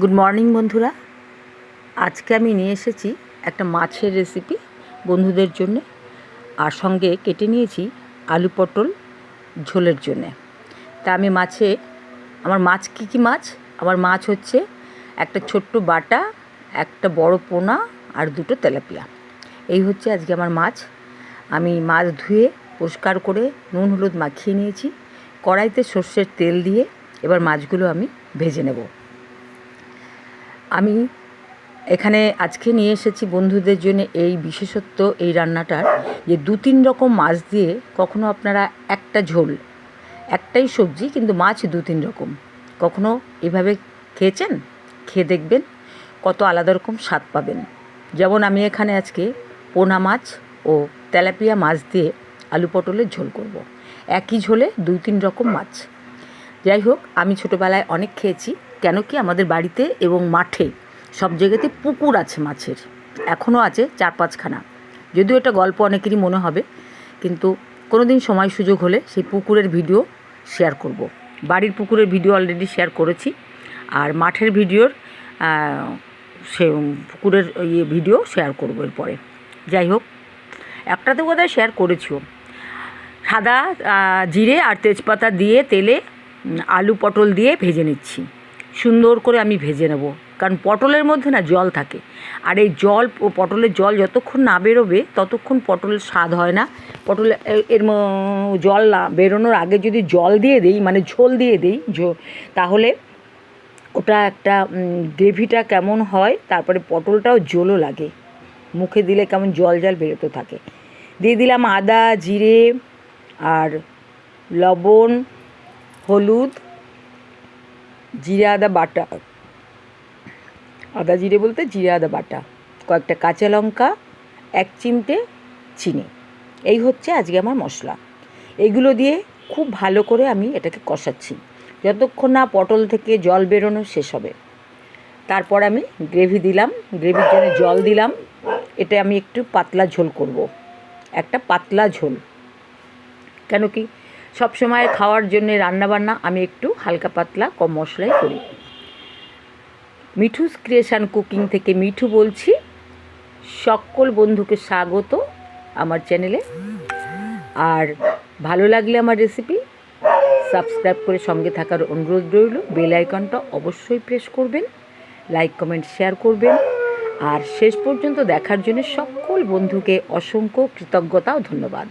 Good morning বন্ধুরা। আজকে আমি নিয়ে এসেছি একটা মাছের রেসিপি বন্ধুদের জন্যে, আর সঙ্গে কেটে নিয়েছি আলু পটল ঝোলের জন্যে। তা আমি মাছে, আমার মাছ কী কী মাছ? আমার মাছ হচ্ছে একটা ছোট্ট বাটা, একটা বড় পোনা, আর দুটো তেলাপিয়া। এই হচ্ছে আজকে আমার মাছ। আমি মাছ ধুয়ে পরিষ্কার করে নুন হলুদ মাখিয়ে নিয়েছি। কড়াইতে সর্ষের তেল দিয়ে এবার মাছগুলো আমি ভেজে নেব। আমি এখানে আজকে নিয়ে এসেছি বন্ধুদের জন্য এই বিশেষত্ব, এই রান্নাটার, যে দু তিন রকম মাছ দিয়ে কখনো আপনারা একটা ঝোল, একটাই সবজি, কিন্তু মাছ দু তিন রকম। কখনো এভাবে খেয়েছেন? খেয়ে দেখবেন কত আলাদা রকম স্বাদ পাবেন। যেমন আমি এখানে আজকে পোনা মাছ ও তেলাপিয়া মাছ দিয়ে আলু পটলের ঝোল করব। একই ঝোলে দুই তিন রকম মাছ। যাই হোক, আমি ছোটোবেলায় অনেক খেয়েছি। কেন কি আমাদের বাড়িতে এবং মাঠে সব জায়গাতে পুকুর আছে মাছের। এখনও আছে চার পাঁচখানা। যদিও এটা গল্প অনেকেরই মনে হবে, কিন্তু কোনো দিন সময় সুযোগ হলে সেই পুকুরের ভিডিও শেয়ার করব। বাড়ির পুকুরের ভিডিও অলরেডি শেয়ার করেছি, আর মাঠের ভিডিওর সে পুকুরের ইয়ে ভিডিও শেয়ার করব এরপরে। যাই হোক, একটাতে বোধহয় শেয়ার করেছিও। সাদা জিরে আর তেজপাতা দিয়ে তেলে আলু পটল দিয়ে ভেজে নিচ্ছি। সুন্দর করে আমি ভেজে নেব। কারণ পটলের মধ্যে না জল থাকে। আর এই জল ও পটলের জল যতক্ষণ না বেরোবে, ততক্ষণ পটলের স্বাদ হয় না। পটল এর জল না বেরোনোর আগে যদি জল দিয়ে দিই মানে ঝোল দিয়ে দিই তাহলে ওটা একটা গ্রেভিটা কেমন হয়, তারপরে পটলটাও জলও লাগে। মুখে দিলে কেমন জল জল বেরোতে থাকে। দিয়ে দিলাম আদা, জিরে আর লবণ, হলুদ জিরে, আদা, বাটা। আদা জিরে বলতে জিরে, আদা, বাটা। কয়েকটা কাঁচা লঙ্কা, এক চিমটে চিনি। এই হচ্ছে আজকে আমার মশলা। এগুলো দিয়ে খুব ভালো করে আমি এটাকে কষাচ্ছি। যতক্ষণ না পটল থেকে জল বেরোনো শেষ হবে। তারপর আমি গ্রেভি দিলাম। গ্রেভির জন্য জল দিলাম। এটা আমি একটু পাতলা ঝোল করব। একটা পাতলা ঝোল। কেন কি? সব সময় খাওয়ার জন্য রান্নাবান্না আমি একটু হালকা পাতলা কম মশলাই করি। মিঠুস ক্রিয়েশন কুকিং থেকে মিঠু বলছি। সকল বন্ধুকে স্বাগত আমার চ্যানেলে। আর ভালো লাগলে আমার রেসিপি সাবস্ক্রাইব করে সঙ্গে থাকার অনুরোধ রইল। বেল আইকনটা অবশ্যই প্রেস করবেন লাইক কমেন্ট শেয়ার করবেন। আর শেষ পর্যন্ত দেখার জন্য সকল বন্ধুকে অসংখ্য কৃতজ্ঞতা ও ধন্যবাদ।